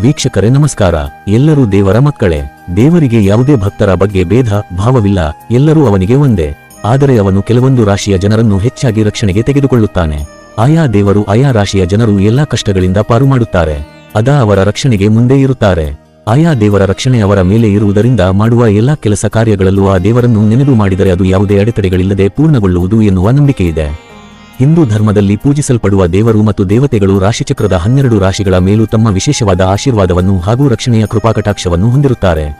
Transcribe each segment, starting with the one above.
ವೀಕ್ಷಕರೇ, ನಮಸ್ಕಾರ. ಎಲ್ಲರೂ ದೇವರ ಮಕ್ಕಳೇ. ದೇವರಿಗೆ ಯಾವುದೇ ಭಕ್ತರ ಬಗ್ಗೆ ಭೇದ, ಭಾವವಿಲ್ಲ. ಎಲ್ಲರೂ ಅವನಿಗೆ ಒಂದೇ. ಆದರೆ ಅವನು ಕೆಲವೊಂದು ರಾಶಿಯ ಜನರನ್ನು ಹೆಚ್ಚಾಗಿ ರಕ್ಷಣೆಗೆ ತೆಗೆದುಕೊಳ್ಳುತ್ತಾನೆ. ಆಯಾ ದೇವರು, ಆಯಾ ರಾಶಿಯ ಜನರು ಎಲ್ಲಾ ಕಷ್ಟಗಳಿಂದ ಪಾರು ಮಾಡುತ್ತಾರೆ. ಅದಾ ಅವರ ರಕ್ಷಣೆಗೆ ಮುಂದೆ ಇರುತ್ತಾರೆ. ಆಯಾ ದೇವರ ರಕ್ಷಣೆ ಅವರ ಮೇಲೆ ಇರುವುದರಿಂದ ಮಾಡುವ ಎಲ್ಲಾ ಕೆಲಸ ಕಾರ್ಯಗಳಲ್ಲೂ ಆ ದೇವರನ್ನು ನೆನೆದು ಮಾಡಿದರೆ ಅದು ಯಾವುದೇ ಅಡೆತಡೆಗಳಿಲ್ಲದೆ ಪೂರ್ಣಗೊಳ್ಳುವುದು ಎನ್ನುವ ನಂಬಿಕೆಯಿದೆ. ಹಿಂದೂ ಧರ್ಮದಲ್ಲಿ ಪೂಜಿಸಲ್ಪಡುವ ದೇವರು ಮತ್ತು ದೇವತೆಗಳು ರಾಶಿಚಕ್ರದ ಹನ್ನೆರಡು ರಾಶಿಗಳ ಮೇಲೂ ತಮ್ಮ ವಿಶೇಷವಾದ ಆಶೀರ್ವಾದವನ್ನು ಹಾಗೂ ರಕ್ಷಣೆಯ ಕೃಪಾಕಟಾಕ್ಷವನ್ನು ಹೊಂದಿರುತ್ತಾರೆ.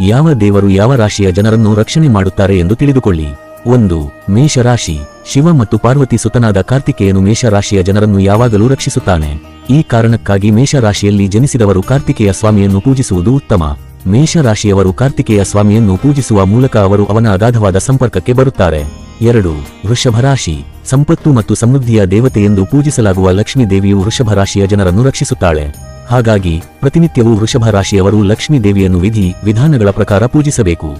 ಯಾವ ದೇವರು ಯಾವ ರಾಶಿಯ ಜನರನ್ನು ರಕ್ಷಣೆ ಮಾಡುತ್ತಾರೆ ಎಂದು ತಿಳಿದುಕೊಳ್ಳಿ. ಒಂದು, ಮೇಷರಾಶಿ. ಶಿವ ಮತ್ತು ಪಾರ್ವತಿ ಸುತನಾದ ಕಾರ್ತಿಕೇಯನು ಮೇಷರಾಶಿಯ ಜನರನ್ನು ಯಾವಾಗಲೂ ರಕ್ಷಿಸುತ್ತಾನೆ. ಈ ಕಾರಣಕ್ಕಾಗಿ ಮೇಷರಾಶಿಯಲ್ಲಿ ಜನಿಸಿದವರು ಕಾರ್ತಿಕೇಯ ಸ್ವಾಮಿಯನ್ನು ಪೂಜಿಸುವುದು ಉತ್ತಮ. ಮೇಷರಾಶಿಯವರು ಕಾರ್ತಿಕೇಯ ಸ್ವಾಮಿಯನ್ನು ಪೂಜಿಸುವ ಮೂಲಕ ಅವರು ಅವನ ಅಗಾಧವಾದ ಸಂಪರ್ಕಕ್ಕೆ ಬರುತ್ತಾರೆ. ಎರಡು, ವೃಷಭ ರಾಶಿ. ಸಂಪತ್ತು ಮತ್ತು ಸಮೃದ್ಧಿಯ ದೇವತೆ ಎಂದು ಪೂಜಿಸಲಾಗುವ ಲಕ್ಷ್ಮೀ ದೇವಿಯು ವೃಷಭ ರಾಶಿಯ ಜನರನ್ನು ರಕ್ಷಿಸುತ್ತಾಳೆ. ಹಾಗಾಗಿ, ಪ್ರತಿನಿತ್ಯವೂ ವೃಷಭ ರಾಶಿಯವರು ಲಕ್ಷ್ಮೀ ದೇವಿಯನ್ನು ವಿಧಿ, ವಿಧಾನಗಳ ಪ್ರಕಾರ ಪೂಜಿಸಬೇಕು.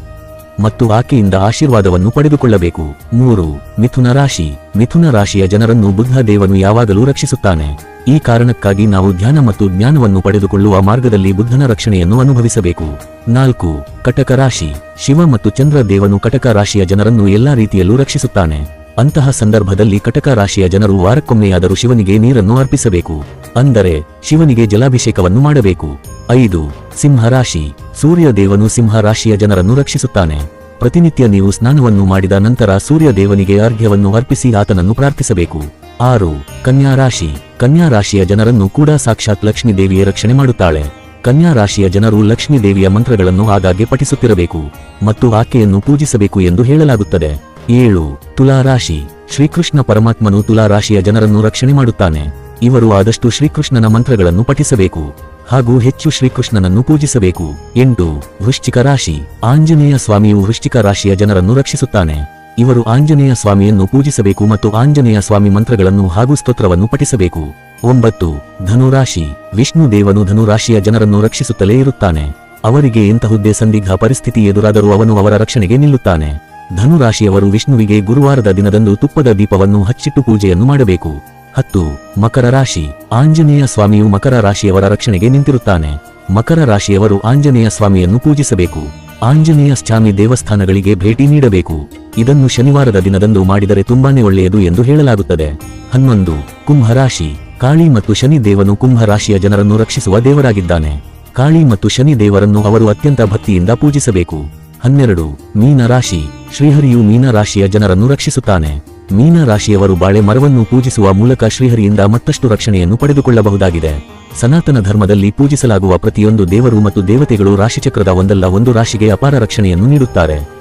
ಮತ್ತು ಆಕೆಯಿಂದ ಆಶೀರ್ವಾದವನ್ನು ಪಡೆದುಕೊಳ್ಳಬೇಕು. ಮೂರು, ಮಿಥುನ ರಾಶಿ. ಮಿಥುನ ರಾಶಿಯ ಜನರನ್ನು ಬುದ್ಧ ದೇವನು ಯಾವಾಗಲೂ ರಕ್ಷಿಸುತ್ತಾನೆ. ಈ ಕಾರಣಕ್ಕಾಗಿ ನಾವು ಧ್ಯಾನ ಮತ್ತು ಜ್ಞಾನವನ್ನು ಪಡೆದುಕೊಳ್ಳುವ ಮಾರ್ಗದಲ್ಲಿ ಬುದ್ಧನ ರಕ್ಷಣೆಯನ್ನು ಅನುಭವಿಸಬೇಕು. ನಾಲ್ಕು, ಕಟಕ ರಾಶಿ. ಶಿವ ಮತ್ತು ಚಂದ್ರ ದೇವನು ಕಟಕ ರಾಶಿಯ ಜನರನ್ನು ಎಲ್ಲಾ ರೀತಿಯಲ್ಲೂ ರಕ್ಷಿಸುತ್ತಾನೆ. ಅಂತಹ ಸಂದರ್ಭದಲ್ಲಿ ಕಟಕ ರಾಶಿಯ ಜನರು ವಾರಕ್ಕೊಮ್ಮೆಯಾದರೂ ಶಿವನಿಗೆ ನೀರನ್ನು ಅರ್ಪಿಸಬೇಕು. ಅಂದರೆ, ಶಿವನಿಗೆ ಜಲಾಭಿಷೇಕವನ್ನು ಮಾಡಬೇಕು. ಐದು ಸಿಂಹರಾಶಿ ಸೂರ್ಯ ದೇವನು ಸಿಂಹ ರಾಶಿಯ ಜನರನ್ನು ರಕ್ಷಿಸುತ್ತಾನೆ. ಪ್ರತಿನಿತ್ಯ ನೀವು ಸ್ನಾನವನ್ನು ಮಾಡಿದ ನಂತರ ಸೂರ್ಯ ದೇವನಿಗೆ ಅರ್ಘ್ಯವನ್ನು ಅರ್ಪಿಸಿ ಆತನನ್ನು ಪ್ರಾರ್ಥಿಸಬೇಕು. ಆರು, ಕನ್ಯಾ ರಾಶಿ. ಕನ್ಯಾ ರಾಶಿಯ ಜನರನ್ನು ಕೂಡ ಸಾಕ್ಷಾತ್ ಲಕ್ಷ್ಮೀ ದೇವಿಯೇ ರಕ್ಷಣೆ ಮಾಡುತ್ತಾಳೆ. ಕನ್ಯಾ ರಾಶಿಯ ಜನರು ಲಕ್ಷ್ಮೀ ದೇವಿಯ ಮಂತ್ರಗಳನ್ನು ಆಗಾಗ್ಗೆ ಪಠಿಸುತ್ತಿರಬೇಕು ಮತ್ತು ಆಕೆಯನ್ನು ಪೂಜಿಸಬೇಕು ಎಂದು ಹೇಳಲಾಗುತ್ತದೆ. ಏಳು, ತುಲಾ ರಾಶಿ. ಶ್ರೀಕೃಷ್ಣ ಪರಮಾತ್ಮನು ತುಲಾ ರಾಶಿಯ ಜನರನ್ನು ರಕ್ಷಣೆ ಮಾಡುತ್ತಾನೆ. ಇವರು ಆದಷ್ಟು ಶ್ರೀಕೃಷ್ಣನ ಮಂತ್ರಗಳನ್ನು ಪಠಿಸಬೇಕು ಹಾಗೂ ಹೆಚ್ಚು ಶ್ರೀಕೃಷ್ಣನನ್ನು ಪೂಜಿಸಬೇಕು. ಎಂಟು, ವೃಶ್ಚಿಕ ರಾಶಿ. ಆಂಜನೇಯ ಸ್ವಾಮಿಯು ವೃಶ್ಚಿಕ ರಾಶಿಯ ಜನರನ್ನು ರಕ್ಷಿಸುತ್ತಾನೆ. ಇವರು ಆಂಜನೇಯ ಸ್ವಾಮಿಯನ್ನು ಪೂಜಿಸಬೇಕು ಮತ್ತು ಆಂಜನೇಯ ಸ್ವಾಮಿ ಮಂತ್ರಗಳನ್ನು ಹಾಗೂ ಸ್ತೋತ್ರವನ್ನು ಪಠಿಸಬೇಕು. ಒಂಬತ್ತು, ಧನುರಾಶಿ. ವಿಷ್ಣು ದೇವನು ಧನುರಾಶಿಯ ಜನರನ್ನು ರಕ್ಷಿಸುತ್ತಲೇ ಇರುತ್ತಾನೆ. ಅವರಿಗೆ ಎಂತಹುದ್ದೇ ಸಂದಿಗ್ಧ ಪರಿಸ್ಥಿತಿ ಎದುರಾದರೂ ಅವನು ಅವರ ರಕ್ಷಣೆಗೆ ನಿಲ್ಲುತ್ತಾನೆ. ಧನುರಾಶಿಯವರು ವಿಷ್ಣುವಿಗೆ ಗುರುವಾರದ ದಿನದಂದು ತುಪ್ಪದ ದೀಪವನ್ನು ಹಚ್ಚಿಟ್ಟು ಪೂಜೆಯನ್ನು ಮಾಡಬೇಕು. ಹತ್ತು, ಮಕರ ರಾಶಿ. ಆಂಜನೇಯ ಸ್ವಾಮಿಯು ಮಕರ ರಾಶಿಯವರ ರಕ್ಷಣೆಗೆ ನಿಂತಿರುತ್ತಾನೆ. ಮಕರ ರಾಶಿಯವರು ಆಂಜನೇಯ ಸ್ವಾಮಿಯನ್ನು ಪೂಜಿಸಬೇಕು. ಆಂಜನೇಯ ಸ್ವಾಮಿ ದೇವಸ್ಥಾನಗಳಿಗೆ ಭೇಟಿ ನೀಡಬೇಕು. ಇದನ್ನು ಶನಿವಾರದ ದಿನದಂದು ಮಾಡಿದರೆ ತುಂಬಾನೇ ಒಳ್ಳೆಯದು ಎಂದು ಹೇಳಲಾಗುತ್ತದೆ. ಹನ್ನೊಂದು, ಕುಂಭರಾಶಿ. ಕಾಳಿ ಮತ್ತು ಶನಿ ದೇವನು ಕುಂಭರಾಶಿಯ ಜನರನ್ನು ರಕ್ಷಿಸುವ ದೇವರಾಗಿದ್ದಾನೆ. ಕಾಳಿ ಮತ್ತು ಶನಿ ದೇವರನ್ನು ಅವರು ಅತ್ಯಂತ ಭಕ್ತಿಯಿಂದ ಪೂಜಿಸಬೇಕು. ಹನ್ನೆರಡು, ಮೀನರಾಶಿ. ಶ್ರೀಹರಿಯು ಮೀನರಾಶಿಯ ಜನರನ್ನು ರಕ್ಷಿಸುತ್ತಾನೆ. ಮೀನರಾಶಿಯವರು ಬಾಳೆ ಮರವನ್ನು ಪೂಜಿಸುವ ಮೂಲಕ ಶ್ರೀಹರಿಯಿಂದ ಮತ್ತಷ್ಟು ರಕ್ಷಣೆಯನ್ನು ಪಡೆದುಕೊಳ್ಳಬಹುದಾಗಿದೆ. ಸನಾತನ ಧರ್ಮದಲ್ಲಿ ಪೂಜಿಸಲಾಗುವ ಪ್ರತಿಯೊಂದು ದೇವರು ಮತ್ತು ದೇವತೆಗಳು ರಾಶಿಚಕ್ರದ ಒಂದಲ್ಲ ಒಂದು ರಾಶಿಗೆ ಅಪಾರ ರಕ್ಷಣೆಯನ್ನು ನೀಡುತ್ತಾರೆ.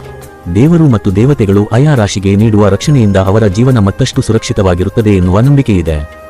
ದೇವರು ಮತ್ತು ದೇವತೆಗಳು ಆಯಾ ರಾಶಿಗೆ ನೀಡುವ ರಕ್ಷಣೆಯಿಂದ ಅವರ ಜೀವನ ಮತ್ತಷ್ಟು ಸುರಕ್ಷಿತವಾಗಿರುತ್ತದೆ ಎನ್ನುವ ನಂಬಿಕೆಯಿದೆ.